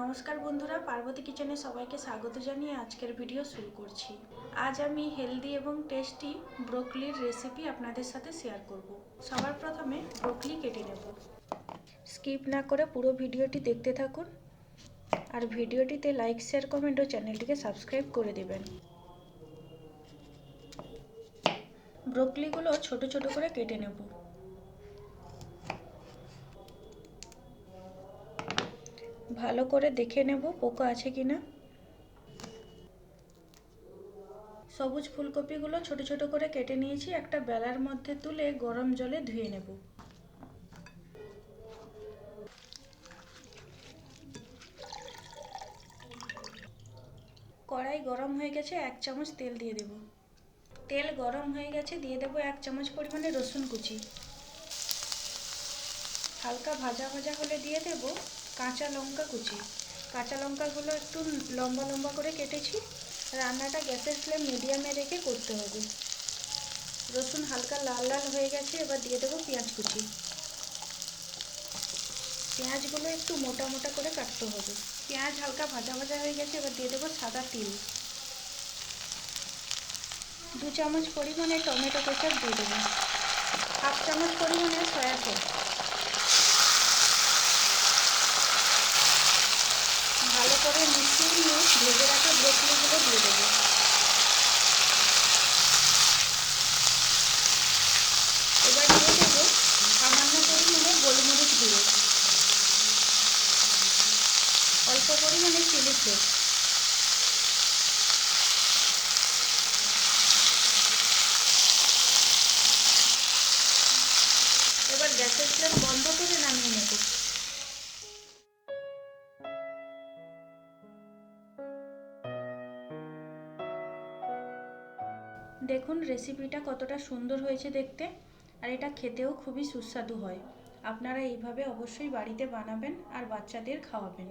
নমস্কার বন্ধুরা, পার্বতী কিচেনে সবাইকে স্বাগত জানিয়ে আজকের ভিডিও শুরু করছি। আজ আমি হেলদি এবং টেস্টি ব্রোকলির রেসিপি আপনাদের সাথে শেয়ার করব। সবার প্রথমে ব্রোকলি কেটে নেব। স্কিপ না করে পুরো ভিডিওটি দেখতে থাকুন আর ভিডিওটিতে লাইক শেয়ার কমেন্ট ও চ্যানেলটিকে সাবস্ক্রাইব করে দেবেন। ব্রোকলিগুলো ছোট ছোট করে কেটে নেব। ভালো করে দেখে নেব পোকা আছে কি না। সবুজ ফুলকপিগুলো ছোট ছোট করে কেটে নিয়েছি, একটা বেলার মধ্যে তুলে গরম জলে ধুয়ে নেব। কড়াই গরম হয়ে গেছে, এক চামচ তেল দিয়ে দেব। তেল গরম হয়ে গেছে, দিয়ে দেবো এক চামচ পরিমাণে রসুন কুচি। হালকা ভাজা ভাজা হলে দিয়ে দেব। কাঁচা লঙ্কা কুচি। কাঁচা লঙ্কাগুলো একটু লম্বা লম্বা করে কেটেছি। রান্নাটা গ্যাসের ফ্লেম মিডিয়ামে রেখে করতে হবে। রসুন হালকা লাল লাল হয়ে গেছে, এবার দিয়ে দেবো পেঁয়াজ কুচি। পেঁয়াজগুলো একটু মোটা মোটা করে কাটতে হবে। পেঁয়াজ হালকা ভাজা ভাজা হয়ে গেছে, এবার দিয়ে দেবো সাদা তিল। দু চামচ পরিমাণে টমেটো কেচাপ দিয়ে দেবো। হাফ চামচ পরিমাণে সয়া সস ভালো করে মিশিয়ে নিয়ে ভেজে রাখা ব্রোকলিগুলো দিয়ে দেবো। এবার দিয়ে দেবো সামান্য পরিমাণে গোলমরিচ গুঁড়ো। অল্প পরিমাণে চিলি ফ্লেক্স। এবার গ্যাসের ফ্লেম বন্ধ করে নামিয়ে নেব। দেখুন রেসিপিটা কতটা সুন্দর হয়েছে দেখতে, আর এটা খেতেও খুবই সুস্বাদু হয়। আপনারা এইভাবে অবশ্যই বাড়িতে বানাবেন আর বাচ্চাদের খাওয়াবেন।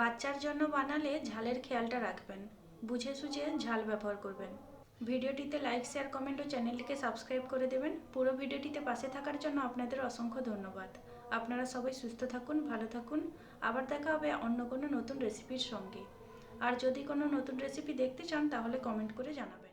বাচ্চার জন্য বানালে ঝালের খেয়ালটা রাখবেন। বুঝে সুঝে ঝাল ব্যবহার করবেন। ভিডিওটিতে লাইক শেয়ার কমেন্ট ও চ্যানেলটিকে সাবস্ক্রাইব করে দেবেন। পুরো ভিডিওটিতে পাশে থাকার জন্য আপনাদের অসংখ্য ধন্যবাদ। আপনারা সবাই সুস্থ থাকুন, ভালো থাকুন। আবার দেখা হবে অন্য কোনো নতুন রেসিপির সঙ্গে। আর যদি কোনো নতুন রেসিপি দেখতে চান তাহলে কমেন্ট করে জানাবেন।